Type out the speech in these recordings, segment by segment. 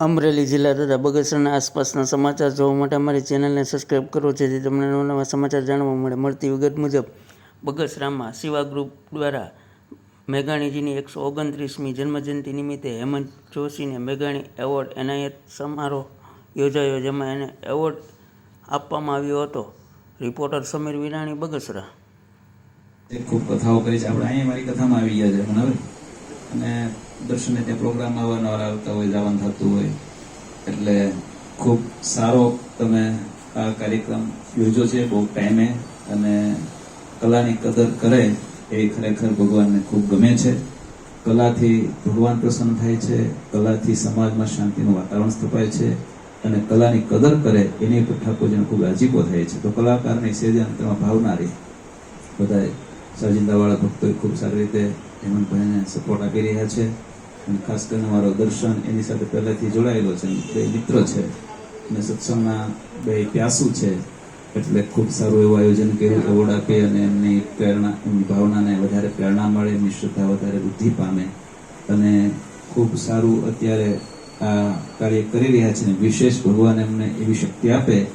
અમરેલી જિલ્લા તથા બગસરાના આસપાસના સમાચાર જોવા માટે અમારી ચેનલને સબસ્ક્રાઈબ કરો, જેથી તમને નવા નવા સમાચાર જાણવા મળે. મળતી વિગત મુજબ, બગસરામાં શિવા ગ્રુપ દ્વારા મેઘાણીજીની એકસો ઓગણત્રીસમી જન્મજયંતિ નિમિત્તે હેમંત જોશીને મેઘાણી એવોર્ડ એનાયત સમારોહ યોજાયો, જેમાં એને એવોર્ડ આપવામાં આવ્યો હતો. રિપોર્ટર સમીર વિરાણી, બગસરા. ખૂબ કથાઓ કરી છે. આપણે અહીંયા મારી કથામાં આવી ગયા છે. હવે અને દર્શને ત્યાં પ્રોગ્રામ આવવાના આવતા હોય, જવાનું થતું હોય. એટલે ખૂબ સારો તમે આ કાર્યક્રમ યોજો છે, બહુ ટાઈમે અને કલાની કદર કરે એ ખરેખર ભગવાનને ખૂબ ગમે છે. કલાથી ભગવાન પ્રસન્ન થાય છે, કલાથી સમાજમાં શાંતિનું વાતાવરણ સ્થપાય છે અને કલાની કદર કરે એની પર ઠાકોરજીને ખૂબ રાજીપો થાય છે. તો કલાકારની સેજે અંતરમાં ભાવનારી બધાએ સાજિંદાવાળા ભક્તોએ ખૂબ સારી રીતે હેમંતભાઈને સપોર્ટ આપી રહ્યા છે. અને ખાસ કરીને મારો દર્શન એની સાથે પહેલેથી જોડાયેલો છે. બે મિત્ર છે. અને સત્સંગના બે પ્યાસુ છે. એટલે ખૂબ સારું એવું આયોજન કર્યું એવોર્ડ આપી અને એમની પ્રેરણા, એમની ભાવનાને વધારે પ્રેરણા મળે, એમની શ્રદ્ધા વધારે વૃદ્ધિ પામે. અને ખૂબ સારું અત્યારે આ કાર્ય કરી રહ્યા છે. અને વિશેષ ભગવાન એમને એવી શક્તિ આપે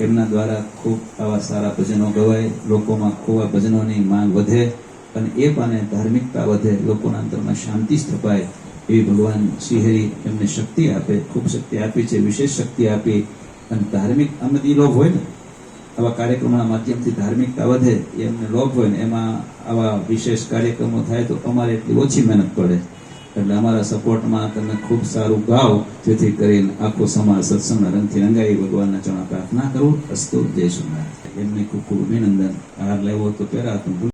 એમના દ્વારા ખૂબ આવા સારા ભજનો ગવાય, લોકોમાં ખૂબ આ ભજનોની માંગ વધે અને એ પાને ધાર્મિકતા વધે, લોકોના અંતરમાં શાંતિ સ્થપાય એવી ભગવાન શ્રીહરિ એમને શક્તિ આપે, ખૂબ શક્તિ આપી છે, વિશેષ શક્તિ આપી અને ધાર્મિક અમદી લોભ હોય ને, આવા કાર્યક્રમોના માધ્યમથી ધાર્મિકતા વધે, એમને લોભ હોય ને, એમાં આવા વિશેષ કાર્યક્રમો થાય તો અમારે એટલી ઓછી મહેનત પડે. એટલે અમારા સપોર્ટમાં તમે ખૂબ સારું ગાઓ જેથી કરીને આખો સમાજ સત્સંગના રંગથી રંગાઈ ભગવાનના ચરણમાં પ્રાર્થના કરું. અસ્તુ, જય સોમનાથ એમને ખૂબ ખૂબ અભિનંદન. હાર લેવો તો પહેરા તું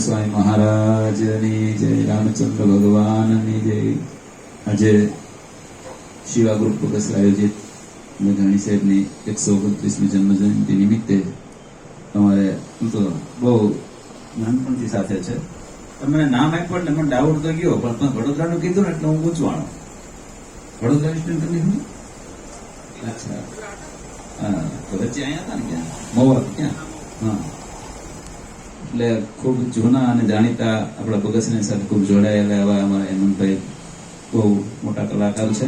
સ્વામી મહારાજની જય, રામચંદ્ર ભગવાનની જય. આજે શિવા ગ્રુપ બગસ આયોજિત મેઘાણી સાહેબની એકસો ઓગણત્રીસમી જન્મજયંતિ નિમિત્તે અમારે હું તો બહુ નાનપણથી સાથે છે તમે નામ આપ્યું ને મને ડાઉટ તો ગયો, પણ તમે વડોદરાનું કીધું ને એટલે હું પૂછવાનો વડોદરા સ્ટુડન્ટ તમે હા, તો વચ્ચે અહીંયા હતા ને ક્યાં? મોવા ક્યાં? હા. એટલે ખૂબ જૂના અને જાણીતા આપણા ભગતસિંહ સાથે ખૂબ જોડાયેલા એવા અમારા હેમંતભાઈ બહુ મોટા કલાકાર છે.